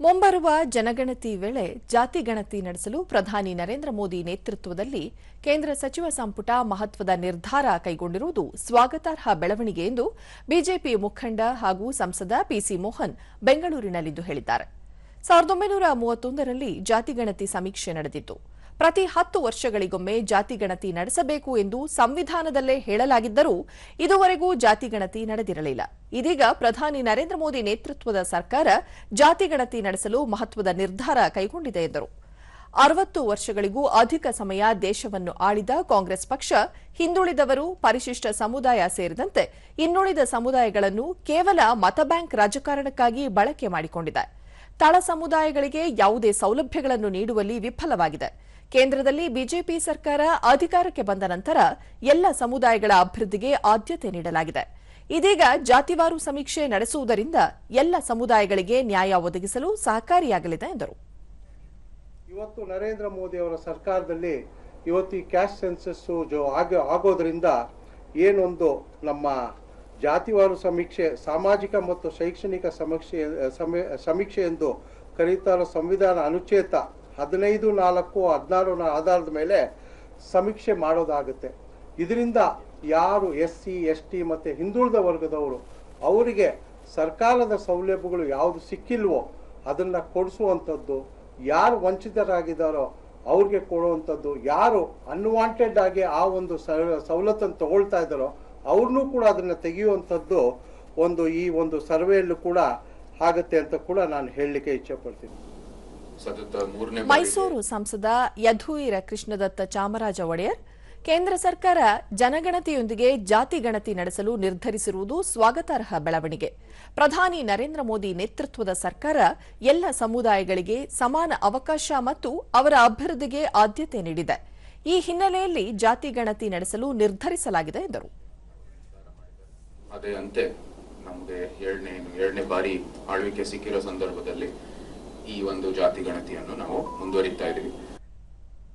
ಮುಂಬರುವ ಜನಗಣತಿ ವೇಳೆ ಜಾತಿ ಗಣತಿ ನಡೆಸಲು ಪ್ರಧಾನಿ ನರೇಂದ್ರ ಮೋದಿ ನೇತೃತ್ವದಲ್ಲಿ ಕೇಂದ್ರ ಸಚಿವ ಸಂಪುಟ ಮಹತ್ವದ ನಿರ್ಧಾರ ಕೈಗೊಂಡಿರುವುದು ಸ್ವಾಗತಾರ್ಹ ಬೆಳವಣಿಗೆ ಎಂದು ಬಿಜೆಪಿ ಮುಖಂಡ ಹಾಗೂ ಸಂಸದ ಪಿಸಿ ಮೋಹನ್ ಬೆಂಗಳೂರಿನಲ್ಲಿಂದು ಹೇಳಿದ್ದಾರೆ. ಸಾವಿರದ ಒಂಬೈನೂರ ಮೂವತ್ತೊಂದರಲ್ಲಿ ಜಾತಿಗಣತಿ ಸಮೀಕ್ಷೆ ನಡೆದಿತ್ತು. ಪ್ರತಿ ಹತ್ತು ವರ್ಷಗಳಿಗೊಮ್ಮೆ ಜಾತಿಗಣತಿ ನಡೆಸಬೇಕು ಎಂದು ಸಂವಿಧಾನದಲ್ಲೇ ಹೇಳಲಾಗಿದ್ದರೂ ಇದುವರೆಗೂ ಜಾತಿಗಣತಿ ನಡೆದಿರಲಿಲ್ಲ. ಇದೀಗ ಪ್ರಧಾನಿ ನರೇಂದ್ರ ಮೋದಿ ನೇತೃತ್ವದ ಸರ್ಕಾರ ಜಾತಿಗಣತಿ ನಡೆಸಲು ಮಹತ್ವದ ನಿರ್ಧಾರ ಕೈಗೊಂಡಿದೆ ಎಂದರು. ಅರವತ್ತು ವರ್ಷಗಳಿಗೂ ಅಧಿಕ ಸಮಯ ದೇಶವನ್ನು ಆಳಿದ ಕಾಂಗ್ರೆಸ್ ಪಕ್ಷ, ಹಿಂದುಳಿದವರು, ಪರಿಶಿಷ್ಟ ಸಮುದಾಯ ಸೇರಿದಂತೆ ಇನ್ನುಳಿದ ಸಮುದಾಯಗಳನ್ನು ಕೇವಲ ಮತಬ್ಯಾಂಕ್ ರಾಜಕಾರಣಕ್ಕಾಗಿ ಬಳಕೆ ಮಾಡಿಕೊಂಡಿದೆ. ತಳ ಸಮುದಾಯಗಳಿಗೆ ಯಾವುದೇ ಸೌಲಭ್ಯಗಳನ್ನು ನೀಡುವಲ್ಲಿ ವಿಫಲವಾಗಿದೆ. ಕೇಂದ್ರದಲ್ಲಿ ಬಿಜೆಪಿ ಸರ್ಕಾರ ಅಧಿಕಾರಕ್ಕೆ ಬಂದ ನಂತರ ಎಲ್ಲ ಸಮುದಾಯಗಳ ಅಭಿವೃದ್ಧಿಗೆ ಆದ್ಯತೆ ನೀಡಲಾಗಿದೆ. ಇದೀಗ ಜಾತಿವಾರು ಸಮೀಕ್ಷೆ ನಡೆಸುವುದರಿಂದ ಎಲ್ಲ ಸಮುದಾಯಗಳಿಗೆ ನ್ಯಾಯ ಒದಗಿಸಲು ಸಹಕಾರಿಯಾಗಲಿದೆ ಎಂದರು. ಇವತ್ತು ನರೇಂದ್ರ ಮೋದಿ ಅವರ ಸರ್ಕಾರದಲ್ಲಿ ಇವತ್ತು ಈ ಕ್ಯಾಶ್ ಸೆನ್ಸಸ್ ಆಗೋದ್ರಿಂದ ಏನೊಂದು ನಮ್ಮ ಜಾತಿವಾರು ಸಮೀಕ್ಷೆ, ಸಾಮಾಜಿಕ ಮತ್ತು ಶೈಕ್ಷಣಿಕ ಸಮೀಕ್ಷೆ ಸಮೀ- ಸಮೀಕ್ಷೆ ಎಂದು ಕರೀತಾರೋ ಸಂವಿಧಾನ ಅನುಚ್ಛೇದ ಹದಿನೈದು, ನಾಲ್ಕು, ಹದಿನಾರು ಆಧಾರದ ಮೇಲೆ ಸಮೀಕ್ಷೆ ಮಾಡೋದಾಗುತ್ತೆ. ಇದರಿಂದ ಯಾರು ಎಸ್ ಸಿ ಎಸ್ ಟಿ ಮತ್ತು ಹಿಂದುಳಿದ ವರ್ಗದವರು ಅವರಿಗೆ ಸರ್ಕಾರದ ಸೌಲಭ್ಯಗಳು ಯಾವುದು ಸಿಕ್ಕಿಲ್ವೋ ಅದನ್ನು ಕೊಡಿಸುವಂಥದ್ದು, ಯಾರು ವಂಚಿತರಾಗಿದ್ದಾರೋ ಅವ್ರಿಗೆ ಕೊಡುವಂಥದ್ದು, ಯಾರು ಅನ್ವಾಂಟೆಡ್ ಆಗಿ ಆ ಒಂದು ಸವಲತ್ತನ್ನು ತಗೊಳ್ತಾ ಇದ್ದಾರೋ ಅವ್ರನ್ನೂ ಕೂಡ ಅದನ್ನು ತೆಗೆಯುವಂಥದ್ದು ಒಂದು ಈ ಒಂದು ಸರ್ವೆಯಲ್ಲೂ ಕೂಡ ಆಗುತ್ತೆ ಅಂತ ಕೂಡ ನಾನು ಹೇಳಲಿಕ್ಕೆ ಇಚ್ಛೆ ಪಡ್ತೀನಿ ಸತತ ಮೂರನೇ ಮೈಸೂರು ಸಂಸದ ಯಧುವೀರ ಕೃಷ್ಣದತ್ತ ಚಾಮರಾಜ ಒಡೆಯರ್ ಕೇಂದ್ರ ಸರ್ಕಾರ ಜನಗಣತಿಯೊಂದಿಗೆ ಜಾತಿ ಗಣತಿ ನಡೆಸಲು ನಿರ್ಧರಿಸಿರುವುದು ಸ್ವಾಗತಾರ್ಹ ಬೆಳವಣಿಗೆ. ಪ್ರಧಾನಿ ನರೇಂದ್ರ ಮೋದಿ ನೇತೃತ್ವದ ಸರ್ಕಾರ ಎಲ್ಲ ಸಮುದಾಯಗಳಿಗೆ ಸಮಾನ ಅವಕಾಶ ಮತ್ತು ಅವರ ಅಭಿವೃದ್ಧಿಗೆ ಆದ್ಯತೆ ನೀಡಿದೆ. ಈ ಹಿನ್ನೆಲೆಯಲ್ಲಿ ಜಾತಿ ಗಣತಿ ನಡೆಸಲು ನಿರ್ಧರಿಸಲಾಗಿದೆ ಎಂದರು. ಅದೇ ಅಂತೆ ನಮಗೆ ಏಳನೇ ಎರಡನೇ ಬಾರಿ ಆಳ್ವಿಕೆ ಸಿಕ್ಕಿರೋ ಸಂದರ್ಭದಲ್ಲಿ ಈ ಒಂದು ಜಾತಿ ಗಣತಿಯನ್ನು ನಾವು ಮುಂದುವರಿತಾ ಇದ್ದೀವಿ.